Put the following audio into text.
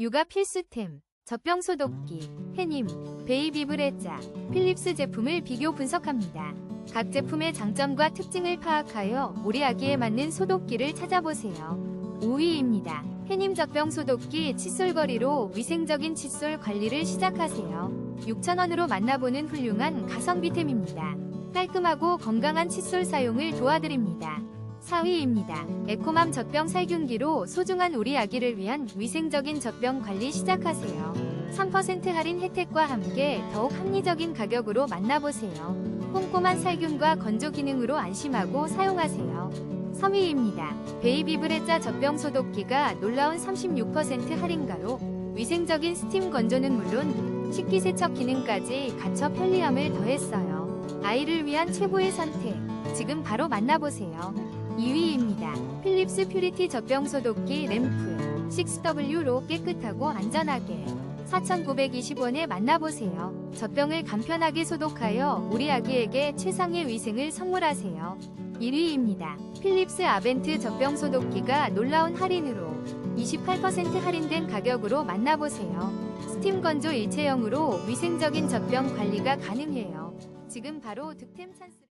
육아 필수템, 젖병 소독기, 해님, 베이비브레자, 필립스 제품을 비교 분석합니다. 각 제품의 장점과 특징을 파악하여 우리 아기에 맞는 소독기를 찾아보세요. 5위입니다. 해님 젖병 소독기 칫솔거리로 위생적인 칫솔 관리를 시작하세요. 6,000원으로 만나보는 훌륭한 가성비템입니다. 깔끔하고 건강한 칫솔 사용을 도와드립니다. 4위입니다. 에코맘 젖병 살균기로 소중한 우리 아기를 위한 위생적인 젖병 관리 시작하세요. 3% 할인 혜택과 함께 더욱 합리적인 가격으로 만나보세요. 꼼꼼한 살균과 건조 기능으로 안심하고 사용하세요. 3위입니다. 베이비브레자 젖병 소독기가 놀라운 36% 할인가로 위생적인 스팀 건조는 물론 식기세척 기능까지 갖춰 편리함을 더했어요. 아이를 위한 최고의 선택. 지금 바로 만나보세요. 2위입니다. 필립스 퓨리티 젖병 소독기 램프 6W로 깨끗하고 안전하게 4,920원에 만나보세요. 젖병을 간편하게 소독하여 우리 아기에게 최상의 위생을 선물하세요. 1위입니다. 필립스 아벤트 젖병 소독기가 놀라운 할인으로 28% 할인된 가격으로 만나보세요. 스팀 건조 일체형으로 위생적인 젖병 관리가 가능해요. 지금 바로 득템 찬스